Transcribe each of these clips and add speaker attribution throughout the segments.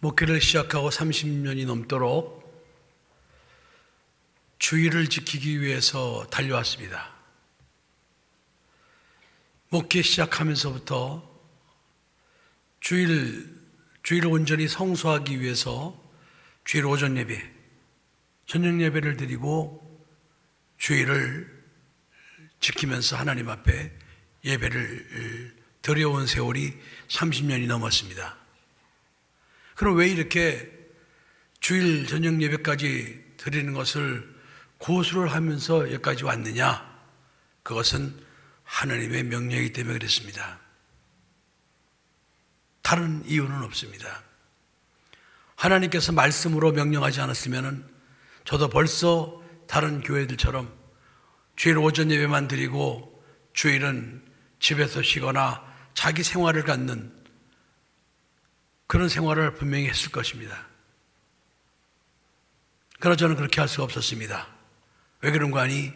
Speaker 1: 목회를 시작하고 30년이 넘도록 주의를 지키기 위해서 달려왔습니다. 목회 시작하면서부터 주일, 주일 온전히 성수하기 위해서 주일 오전 예배, 저녁 예배를 드리고 주일을 지키면서 하나님 앞에 예배를 드려온 세월이 30년이 넘었습니다. 그럼 왜 이렇게 주일 저녁 예배까지 드리는 것을 고수를 하면서 여기까지 왔느냐? 그것은 하나님의 명령이기 때문에 그랬습니다. 다른 이유는 없습니다. 하나님께서 말씀으로 명령하지 않았으면 저도 벌써 다른 교회들처럼 주일 오전 예배만 드리고 주일은 집에서 쉬거나 자기 생활을 갖는 그런 생활을 분명히 했을 것입니다. 그러나 저는 그렇게 할 수가 없었습니다. 왜 그런가 하니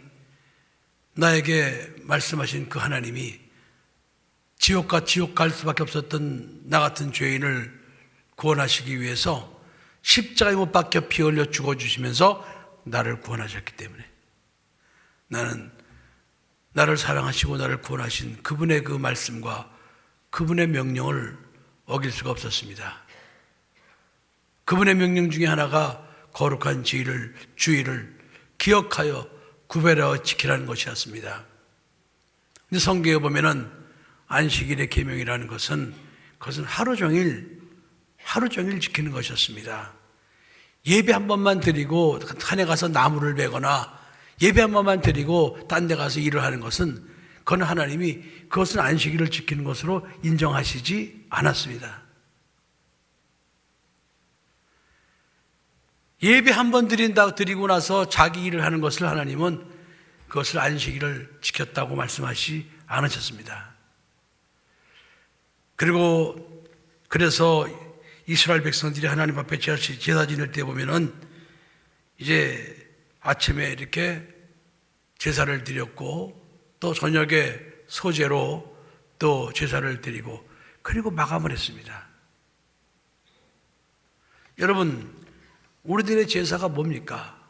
Speaker 1: 나에게 말씀하신 그 하나님이 지옥과 지옥 갈 수밖에 없었던 나 같은 죄인을 구원하시기 위해서 십자가에 못 박혀 피 흘려 죽어주시면서 나를 구원하셨기 때문에 나는 나를 사랑하시고 나를 구원하신 그분의 그 말씀과 그분의 명령을 어길 수가 없었습니다. 그분의 명령 중에 하나가 거룩한 주의를, 주의를 기억하여 구별하여 지키라는 것이었습니다. 근데 성경에 보면은 안식일의 계명이라는 것은 그것은 하루 종일 하루 종일 지키는 것이었습니다. 예배 한 번만 드리고 산에 가서 나무를 베거나 예배 한 번만 드리고 딴 데 가서 일을 하는 것은 그건 하나님이 그것은 안식일을 지키는 것으로 인정하시지 않았습니다. 예배 한 번 드린다 드리고 나서 자기 일을 하는 것을 하나님은 그것을 안식일을 지켰다고 말씀하시 않으셨습니다. 그리고 그래서 이스라엘 백성들이 하나님 앞에 제사 지낼 때 보면은 이제 아침에 이렇게 제사를 드렸고 또 저녁에 소재로 또 제사를 드리고 그리고 마감을 했습니다. 여러분, 우리들의 제사가 뭡니까?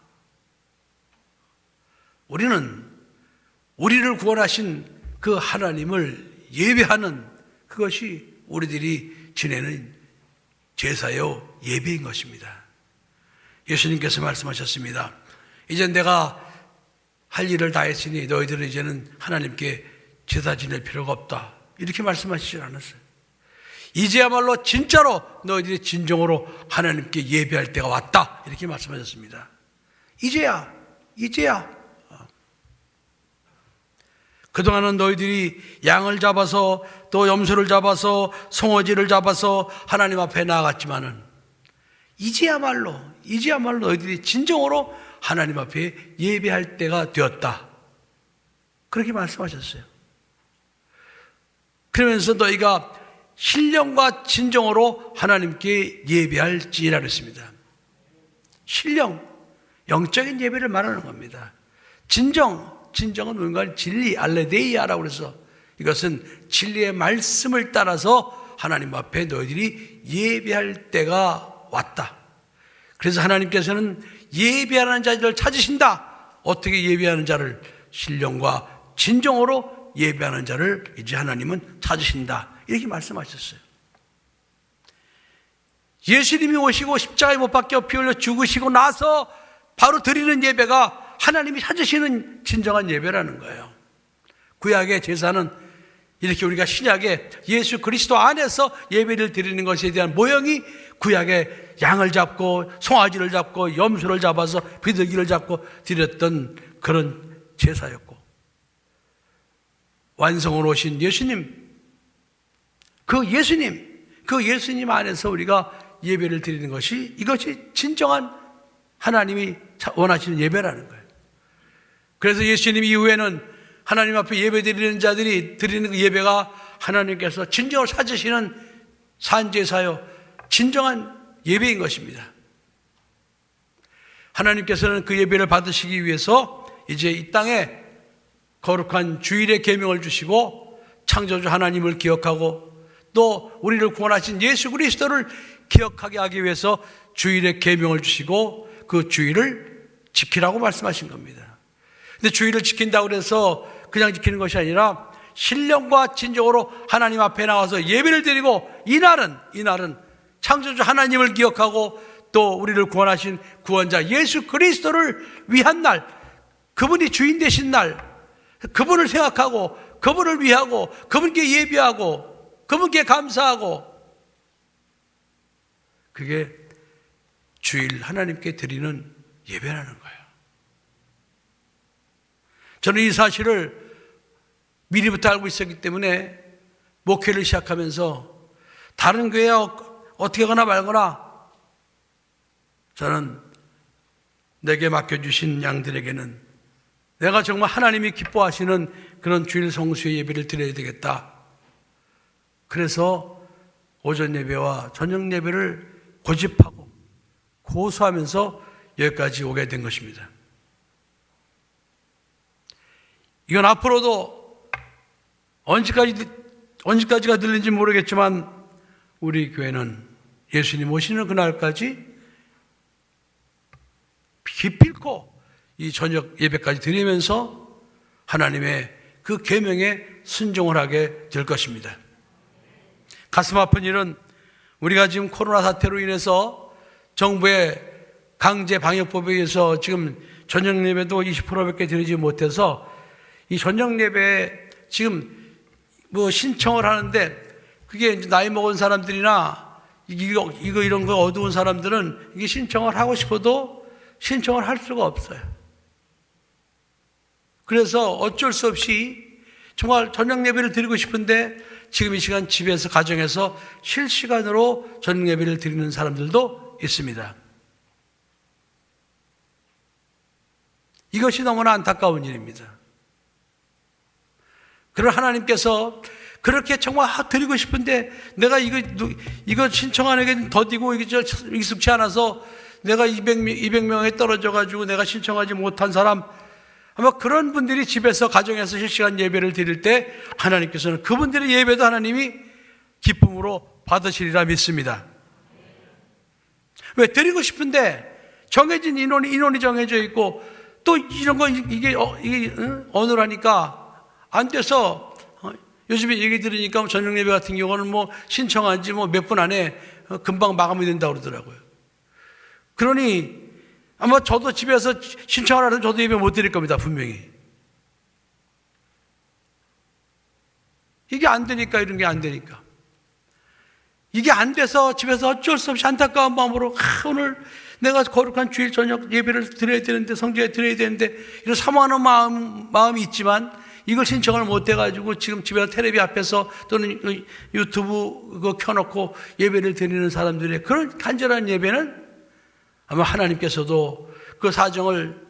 Speaker 1: 우리는 우리를 구원하신 그 하나님을 예배하는 그것이 우리들이 지내는 제사요 예배인 것입니다. 예수님께서 말씀하셨습니다. 이제 내가 할 일을 다 했으니 너희들은 이제는 하나님께 제사 지낼 필요가 없다. 이렇게 말씀하시지 않았어요. 이제야말로 진짜로 너희들이 진정으로 하나님께 예배할 때가 왔다. 이렇게 말씀하셨습니다. 이제야, 이제야. 그동안은 너희들이 양을 잡아서 또 염소를 잡아서 송어지를 잡아서 하나님 앞에 나아갔지만은 이제야말로, 이제야말로 너희들이 진정으로 하나님 앞에 예배할 때가 되었다. 그렇게 말씀하셨어요. 그러면서 너희가 신령과 진정으로 하나님께 예배할지라 그랬습니다. 신령, 영적인 예배를 말하는 겁니다. 진정, 진정은 뭔가 진리, 알레데이아라고 그래서 이것은 진리의 말씀을 따라서 하나님 앞에 너희들이 예배할 때가 왔다. 그래서 하나님께서는 예배하는 자들을 찾으신다. 어떻게 예배하는 자를 신령과 진정으로 예배하는 자를 이제 하나님은 찾으신다. 이렇게 말씀하셨어요. 예수님이 오시고 십자가에 못 박혀 피 흘려 죽으시고 나서 바로 드리는 예배가 하나님이 찾으시는 진정한 예배라는 거예요. 구약의 제사는 이렇게 우리가 신약에 예수 그리스도 안에서 예배를 드리는 것에 대한 모형이 구약의 양을 잡고 송아지를 잡고 염소를 잡아서 비둘기를 잡고 드렸던 그런 제사였고 완성으로 오신 예수님 그 예수님 그 예수님 안에서 우리가 예배를 드리는 것이 이것이 진정한 하나님이 원하시는 예배라는 거예요. 그래서 예수님 이후에는 하나님 앞에 예배 드리는 자들이 드리는 그 예배가 하나님께서 진정으로 찾으시는 산제사요 진정한 예배인 것입니다. 하나님께서는 그 예배를 받으시기 위해서 이제 이 땅에 거룩한 주일의 계명을 주시고 창조주 하나님을 기억하고 또 우리를 구원하신 예수 그리스도를 기억하게 하기 위해서 주일에 계명을 주시고 그 주일을 지키라고 말씀하신 겁니다. 근데 주일을 지킨다고 그래서 그냥 지키는 것이 아니라 신령과 진정으로 하나님 앞에 나와서 예배를 드리고 이날은 이날은 창조주 하나님을 기억하고 또 우리를 구원하신 구원자 예수 그리스도를 위한 날 그분이 주인 되신 날 그분을 생각하고 그분을 위하고 그분께 예비하고 그분께 감사하고 그게 주일 하나님께 드리는 예배라는 거예요. 저는 이 사실을 미리부터 알고 있었기 때문에 목회를 시작하면서 다른 교회에 어떻게 하거나 말거나 저는 내게 맡겨주신 양들에게는 내가 정말 하나님이 기뻐하시는 그런 주일 성수의 예배를 드려야 되겠다. 그래서 오전 예배와 저녁 예배를 고집하고 고수하면서 여기까지 오게 된 것입니다. 이건 앞으로도 언제까지, 언제까지가 들리는지 모르겠지만 우리 교회는 예수님 오시는 그날까지 기필코 이 저녁 예배까지 드리면서 하나님의 그 계명에 순종을 하게 될 것입니다. 가슴 아픈 일은 우리가 지금 코로나 사태로 인해서 정부의 강제 방역법에 의해서 지금 저녁 예배도 20%밖에 드리지 못해서 이 저녁 예배 지금 뭐 신청을 하는데 그게 이제 나이 먹은 사람들이나 이거, 이거 이런 거 어두운 사람들은 이게 신청을 하고 싶어도 신청을 할 수가 없어요. 그래서 어쩔 수 없이 정말 저녁 예배를 드리고 싶은데 지금 이 시간 집에서 가정에서 실시간으로 저녁 예배를 드리는 사람들도 있습니다. 이것이 너무나 안타까운 일입니다. 그런 하나님께서 그렇게 정말 드리고 싶은데 내가 이거 이거 신청하는 더디고 이게 익숙치 않아서 내가 200명, 200명에 떨어져 가지고 내가 신청하지 못한 사람 아마 그런 분들이 집에서 가정에서 실시간 예배를 드릴 때 하나님께서는 그분들의 예배도 하나님이 기쁨으로 받으시리라 믿습니다. 왜 드리고 싶은데 정해진 인원이 인원이 정해져 있고 또 이런 거 이게 어, 이게 응? 어느라니까 안 돼서 어, 요즘에 얘기 들으니까 저녁 예배 같은 경우는 뭐 신청한 지 뭐 몇 분 안에 어, 금방 마감이 된다고 그러더라고요. 그러니 아마 저도 집에서 하는 저도 예배 못 드릴 겁니다, 분명히. 이게 안 되니까, 이런 게 안 되니까. 이게 안 돼서 집에서 어쩔 수 없이 안타까운 마음으로, 아, 오늘 내가 거룩한 주일 저녁 예배를 드려야 되는데, 성지에 드려야 되는데, 이런 사모하는 마음, 마음이 있지만, 이걸 신청을 못 해가지고 지금 집에서 테레비 앞에서 또는 유튜브 그거 켜놓고 예배를 드리는 사람들의 그런 간절한 예배는 아마 하나님께서도 그 사정을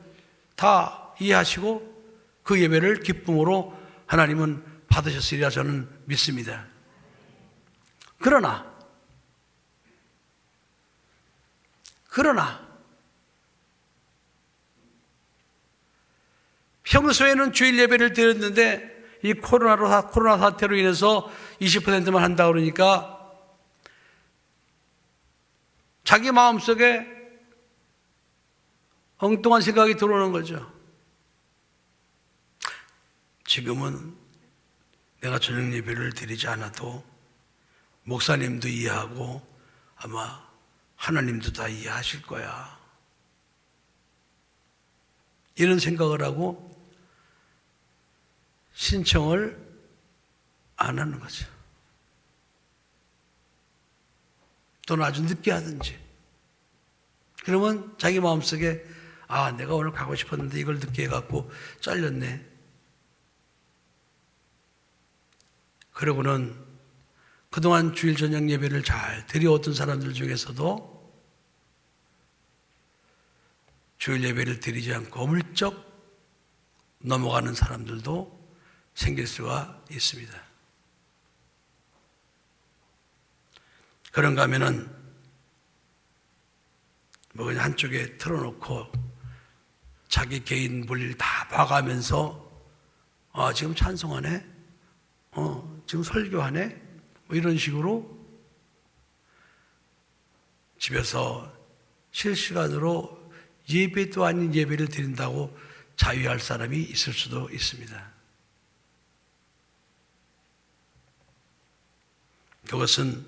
Speaker 1: 다 이해하시고 그 예배를 기쁨으로 하나님은 받으셨으리라 저는 믿습니다. 그러나, 그러나, 평소에는 주일 예배를 드렸는데 이 코로나로, 코로나 사태로 인해서 20%만 한다 그러니까 자기 마음속에 엉뚱한 생각이 들어오는 거죠. 지금은 내가 저녁 예배를 드리지 않아도 목사님도 이해하고 아마 하나님도 다 이해하실 거야. 이런 생각을 하고 신청을 안 하는 거죠. 또는 아주 늦게 하든지. 그러면 자기 마음속에 아, 내가 오늘 가고 싶었는데 이걸 늦게 해갖고 잘렸네. 그러고는 그동안 주일 저녁 예배를 잘 드려왔던 사람들 중에서도 주일 예배를 드리지 않고 어물쩍 넘어가는 사람들도 생길 수가 있습니다. 그런가 하면은 뭐 그냥 한쪽에 틀어놓고 자기 개인 볼일 다 봐가면서 아, 지금 찬송하네? 어, 지금 설교하네? 뭐 이런 식으로 집에서 실시간으로 예배도 아닌 예배를 드린다고 자유할 사람이 있을 수도 있습니다. 그것은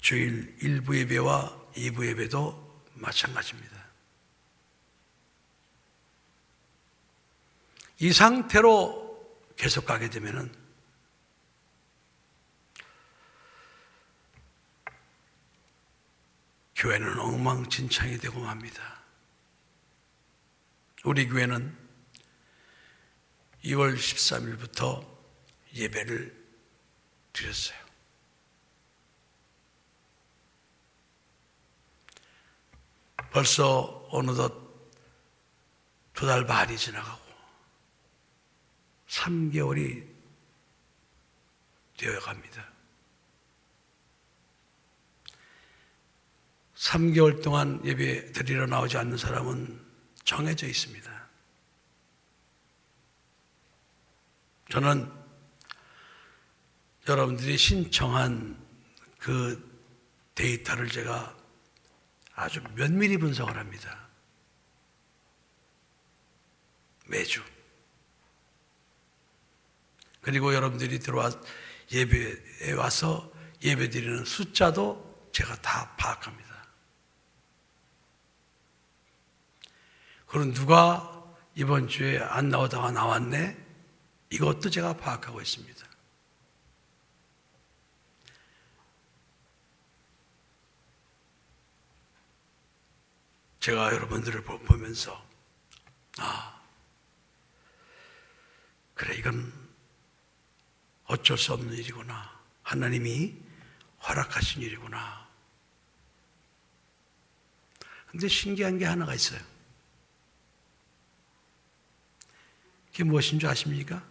Speaker 1: 주일 일부 예배와 이부 예배도 마찬가지입니다. 이 상태로 계속 가게 되면은 교회는 엉망진창이 되고 맙니다. 우리 교회는 2월 13일부터 예배를 드렸어요. 벌써 어느덧 두 달 반이 지나가고 3개월이 되어 갑니다. 3개월 동안 예배 드리러 나오지 않는 사람은 정해져 있습니다. 저는 여러분들이 신청한 그 데이터를 제가 아주 면밀히 분석을 합니다. 매주. 그리고 여러분들이 들어와 예배에 와서 예배 드리는 숫자도 제가 다 파악합니다. 그럼 누가 이번 주에 안 나오다가 나왔네? 이것도 제가 파악하고 있습니다. 제가 여러분들을 보- 보면서, 아, 그래, 이건 어쩔 수 없는 일이구나. 하나님이 허락하신 일이구나. 근데 신기한 게 하나가 있어요. 그게 무엇인 줄 아십니까?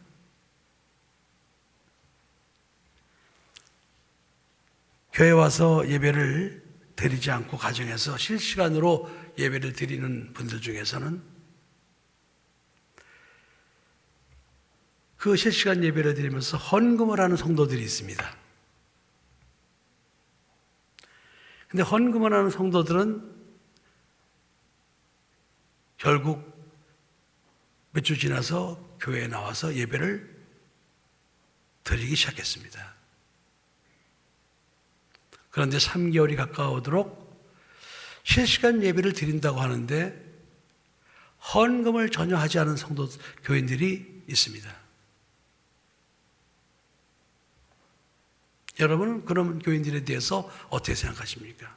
Speaker 1: 교회 와서 예배를 드리지 않고 가정에서 실시간으로 예배를 드리는 분들 중에서는 그 실시간 예배를 드리면서 헌금을 하는 성도들이 있습니다. 근데 헌금을 하는 성도들은 결국 몇 주 지나서 교회에 나와서 예배를 드리기 시작했습니다. 그런데 3개월이 가까우도록 실시간 예배를 드린다고 하는데 헌금을 전혀 하지 않은 성도 교인들이 있습니다. 여러분은 그런 교인들에 대해서 어떻게 생각하십니까?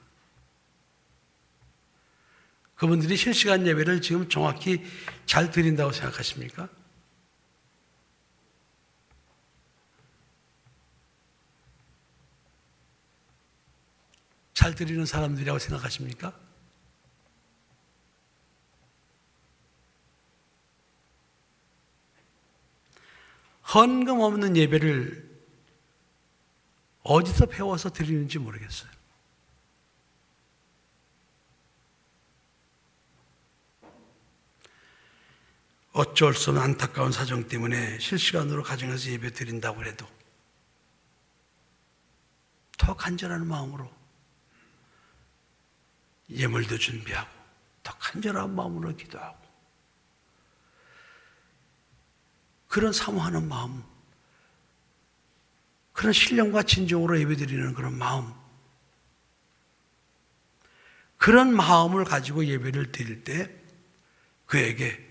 Speaker 1: 그분들이 실시간 예배를 지금 정확히 잘 드린다고 생각하십니까? 잘 드리는 사람들이라고 생각하십니까? 헌금 없는 예배를 어디서 배워서 드리는지 모르겠어요. 어쩔 수 없는 안타까운 사정 때문에 실시간으로 가정에서 예배 드린다고 해도 더 간절한 마음으로 예물도 준비하고 더 간절한 마음으로 기도하고 그런 사모하는 마음 그런 신령과 진정으로 예배드리는 그런 마음 그런 마음을 가지고 예배를 드릴 때 그에게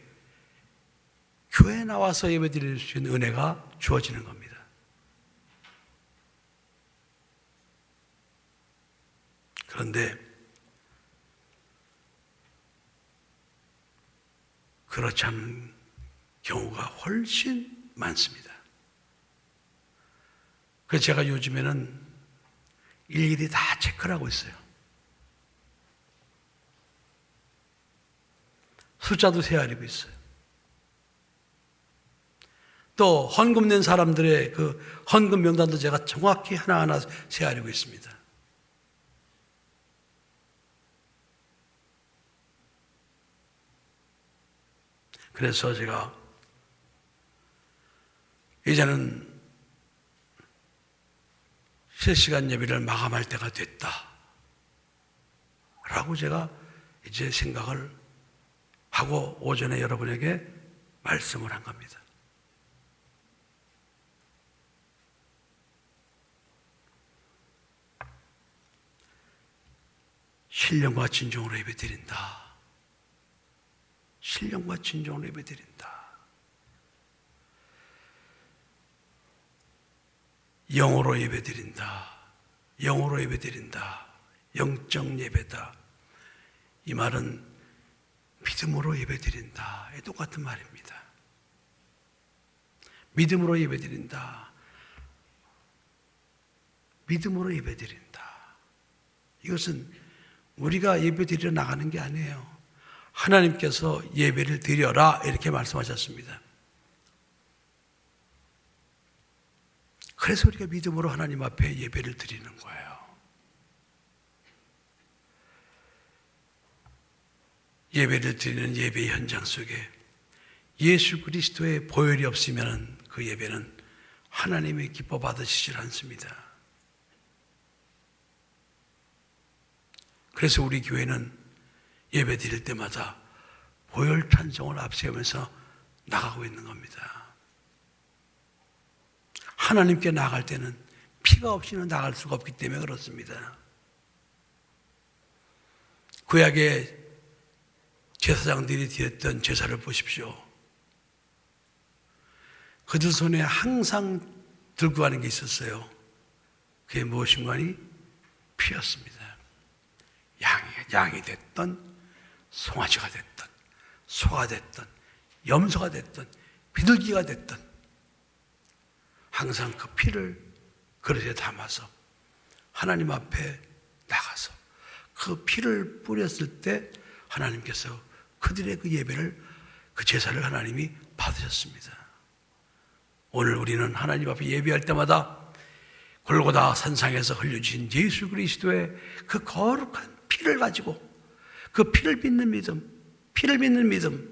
Speaker 1: 교회 나와서 예배 드릴 수 있는 은혜가 주어지는 겁니다. 그런데 그렇지 않은 경우가 훨씬 많습니다. 그래서 제가 요즘에는 일일이 다 체크를 하고 있어요. 숫자도 세아리고 있어요. 또 헌금 낸 사람들의 그 헌금 명단도 제가 정확히 하나하나 세아리고 있습니다. 그래서 제가 이제는 실시간 예배를 마감할 때가 됐다. 라고 제가 이제 생각을 하고 오전에 여러분에게 말씀을 한 겁니다. 신령과 진정으로 예배 드린다. 신령과 진정으로 예배드린다. 영어로 예배드린다. 영어로 예배드린다. 영적 예배다. 이 말은 믿음으로 예배드린다. 이 똑같은 말입니다. 믿음으로 예배드린다. 믿음으로 예배드린다. 이것은 우리가 예배드리러 나가는 게 아니에요. 하나님께서 예배를 드려라 이렇게 말씀하셨습니다. 그래서 우리가 믿음으로 하나님 앞에 예배를 드리는 거예요. 예배를 드리는 예배 현장 속에 예수 그리스도의 보혈이 없으면 그 예배는 하나님의 기뻐 받으시질 않습니다. 그래서 우리 교회는 예배 드릴 때마다 보혈 찬송을 앞세우면서 나가고 있는 겁니다. 하나님께 나갈 때는 피가 없이는 나갈 수가 없기 때문에 그렇습니다. 구약의 제사장들이 드렸던 제사를 보십시오. 그들 손에 항상 들고 가는 게 있었어요. 그게 무엇인가니? 피였습니다. 양이, 양이 됐던, 송아지가 됐던, 소가 됐던, 염소가 됐던, 비둘기가 됐던, 항상 그 피를 그릇에 담아서 하나님 앞에 나가서 그 피를 뿌렸을 때 하나님께서 그들의 그 예배를 그 제사를 하나님이 받으셨습니다. 오늘 우리는 하나님 앞에 예배할 때마다 골고다 산상에서 흘려진 예수 그리스도의 그 거룩한 피를 가지고 그 피를 믿는 믿음, 피를 믿는 믿음,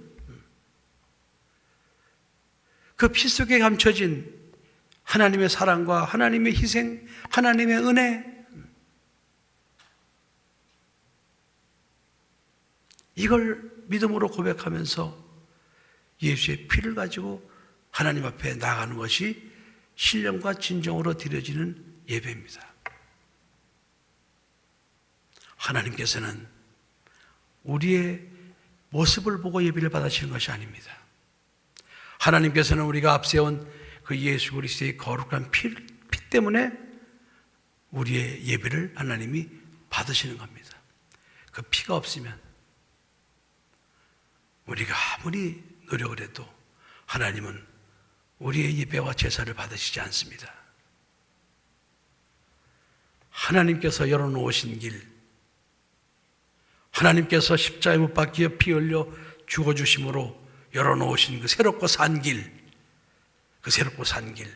Speaker 1: 그 피 속에 감춰진 하나님의 사랑과 하나님의 희생, 하나님의 은혜, 이걸 믿음으로 고백하면서 예수의 피를 가지고 하나님 앞에 나가는 것이 신령과 진정으로 드려지는 예배입니다. 하나님께서는 우리의 모습을 보고 예배를 받으시는 것이 아닙니다. 하나님께서는 우리가 앞세운 그 예수 그리스도의 거룩한 피, 피 때문에 우리의 예배를 하나님이 받으시는 겁니다. 그 피가 없으면 우리가 아무리 노력을 해도 하나님은 우리의 예배와 제사를 받으시지 않습니다. 하나님께서 열어놓으신 길, 하나님께서 십자에 못 박혀 피 흘려 죽어 주심으로 열어 놓으신 그 새롭고 산 길, 그 새롭고 산 길,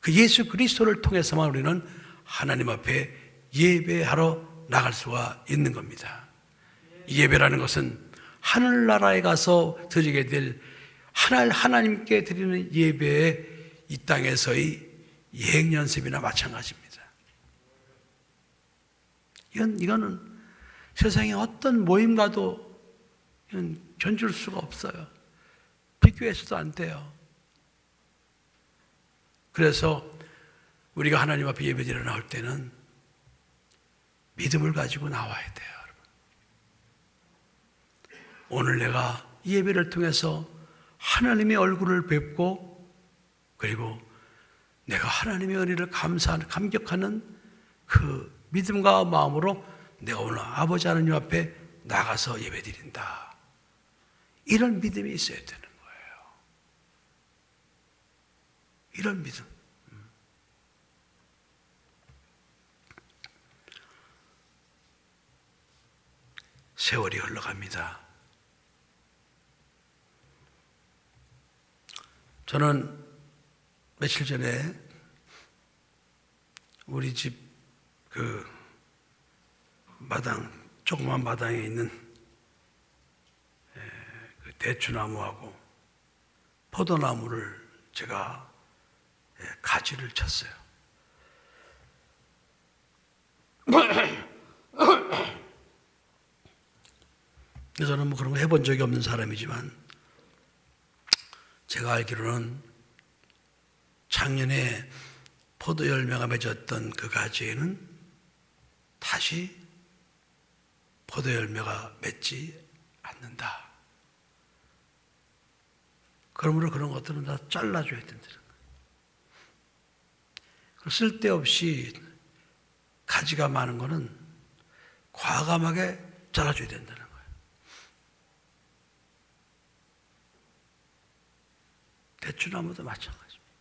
Speaker 1: 그 예수 그리스도를 통해서만 우리는 하나님 앞에 예배하러 나갈 수가 있는 겁니다. 예배라는 것은 하늘나라에 가서 드리게 될 하늘 하나님께 드리는 예배의 이 땅에서의 예행 연습이나 마찬가지입니다. 이건 이거는 세상의 어떤 모임과도 견줄 수가 없어요. 비교해서도 안 돼요. 그래서 우리가 하나님 앞에 예배드려 나올 때는 믿음을 가지고 나와야 돼요. 오늘 내가 예배를 통해서 하나님의 얼굴을 뵙고 그리고 내가 하나님의 은혜를 감사하는 감격하는 그 믿음과 마음으로 내가 오늘 아버지 하나님 앞에 나가서 예배 드린다. 이런 믿음이 있어야 되는 거예요. 이런 믿음. 세월이 흘러갑니다. 저는 며칠 전에 우리 집 그 마당, 조그만 마당에 있는 그 대추나무하고 포도나무를 제가 가지를 쳤어요. 저는 뭐 그런 거 해본 적이 없는 사람이지만 제가 알기로는 작년에 포도 열매가 맺었던 그 가지에는 다시 포도 열매가 맺지 않는다. 그러므로 그런 것들은 다 잘라줘야 된다는 거예요. 쓸데없이 가지가 많은 거는 과감하게 잘라줘야 된다는 거예요. 대추나무도 마찬가지입니다.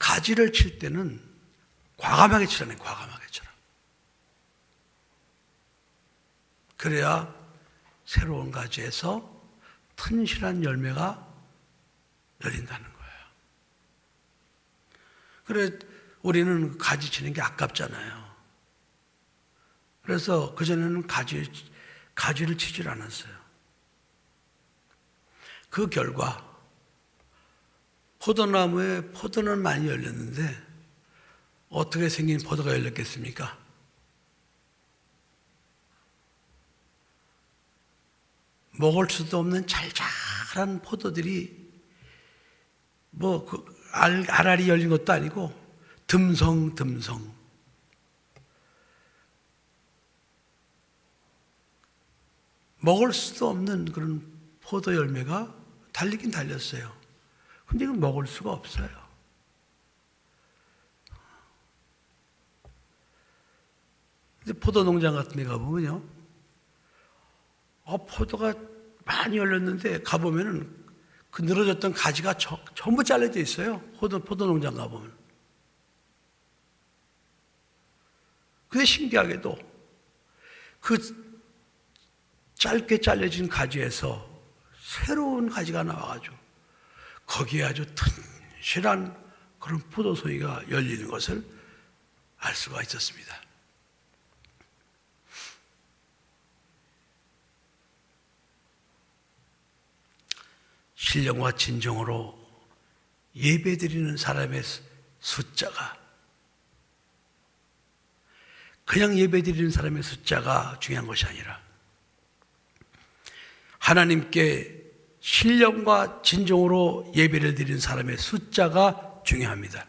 Speaker 1: 가지를 칠 때는 과감하게 치라네, 과감하게 치라. 그래야 새로운 가지에서 튼실한 열매가 열린다는 거예요. 그래, 우리는 가지 치는 게 아깝잖아요. 그래서 그전에는 가지, 가지를 치질 않았어요. 그 결과, 포도나무에 포도는 많이 열렸는데, 어떻게 생긴 포도가 열렸겠습니까? 먹을 수도 없는 잘잘한 포도들이 뭐그 알, 알알이 열린 것도 아니고 듬성듬성 먹을 수도 없는 그런 포도 열매가 달리긴 달렸어요. 근데 이건 먹을 수가 없어요. 근데 포도 농장 같은 데 가보면요. 어, 포도가 많이 열렸는데 가보면은 그 늘어졌던 가지가 저, 전부 잘려져 있어요. 포도, 포도 농장 가보면. 근데 신기하게도 그 짧게 잘려진 가지에서 새로운 가지가 나와가지고 거기에 아주 튼실한 그런 포도송이가 열리는 것을 알 수가 있었습니다. 신령과 진정으로 예배드리는 사람의 숫자가 그냥 예배드리는 사람의 숫자가 중요한 것이 아니라 하나님께 신령과 진정으로 예배를 드리는 사람의 숫자가 중요합니다.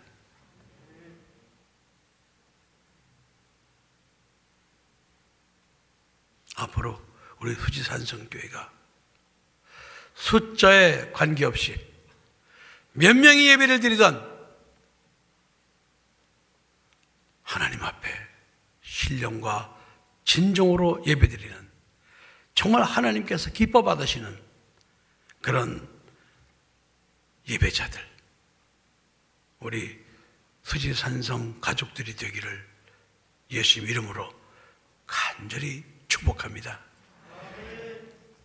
Speaker 1: 앞으로 우리 후지산성교회가 숫자에 관계없이 몇 명이 예배를 드리던 하나님 앞에 신령과 진정으로 예배드리는 정말 하나님께서 기뻐 받으시는 그런 예배자들 우리 수지산성 가족들이 되기를 예수 이름으로 간절히 축복합니다.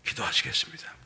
Speaker 1: 기도하시겠습니다.